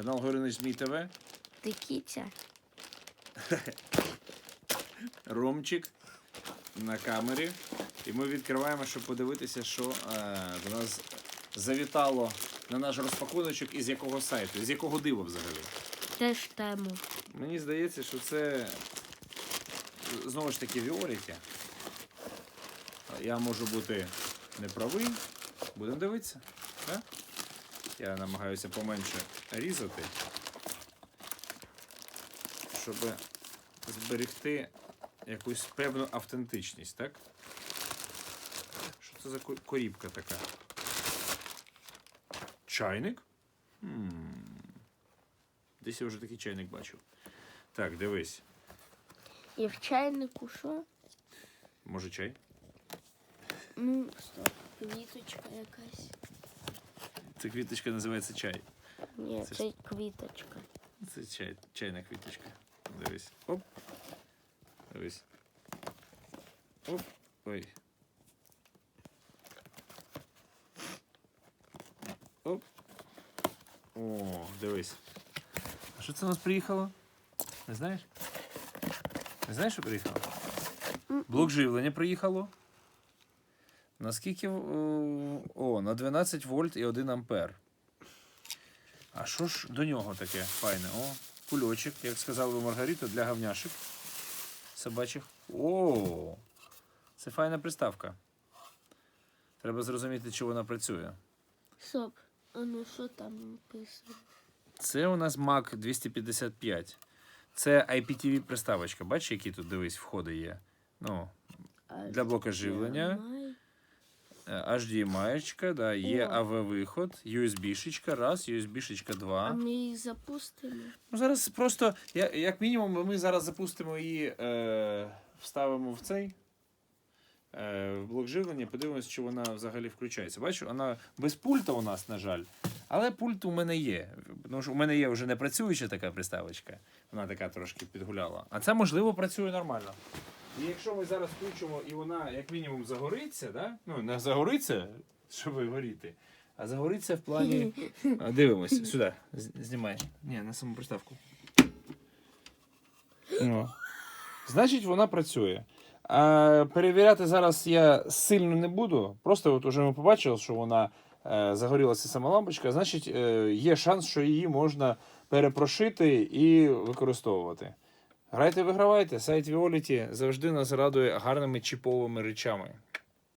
Канал Горинич Змій ТВ. Ти кітя. Ромчик на камері. І ми відкриваємо, щоб подивитися, що е, до нас завітало на наш розпакуночок із якого сайту, з якого дива взагалі. Теж тему. Мені здається, що це знову ж таки Віоліті. Я можу бути неправий. Будемо дивитися. Так? Я намагаюся поменше різати, щоб зберегти якусь певну автентичність, так? Що це за ко- корібка така? Чайник? М. Десь я вже такий чайник бачив. Так, дивись. І в чайнику що? Може чай? Ну, стоп. Квіточка якась. Ця квіточка називається чай. Ні, Це це квіточка. Це чай, чайна квіточка. Дивись. Оп. Дивись. Оп. Ой. Оп. О, дивись. А що це у нас приїхало? Не знаєш? Не знаєш, що приїхало? Блок живлення приїхало. Наскільки. о, О, на 12 вольт і 1 ампер. А що ж до нього таке файне? О, кульочок, як сказала би Маргарита, для говняшек собачих. О, це файна приставка. Треба зрозуміти, чи вона працює. Стоп. А ну що там написано? Це у нас Mac 255. Це IPTV приставочка. Бачиш, які тут дивись, входи є. Ну, для блока живлення. HDMI? е, да, є О. AV-виход, USB-шечка, раз, USB-шечка, два. А ми їх запустимо. Ну, зараз просто, я, як мінімум, ми зараз запустимо її, е, вставимо в цей е, в блок живлення, подивимося, чи вона взагалі включається. Бачу, вона без пульта у нас, на жаль. Але пульт у мене є. Тому що у мене є вже не працююча така приставочка. Вона така трошки підгуляла. А це, можливо, працює нормально. І якщо ми зараз включимо і вона, як мінімум, загориться, да? ну не загориться, щоб горіти, а загориться в плані. А, Дивимось, сюди. Знімай. Ні, на саму приставку. Ну. Значить, вона працює. А, перевіряти зараз я сильно не буду. Просто от уже ми побачили, що вона е, загорілася сама лампочка. Значить, е, є шанс, що її можна перепрошити і використовувати. Грайте, вигравайте. Сайт Віоліті завжди нас радує гарними чіповими речами.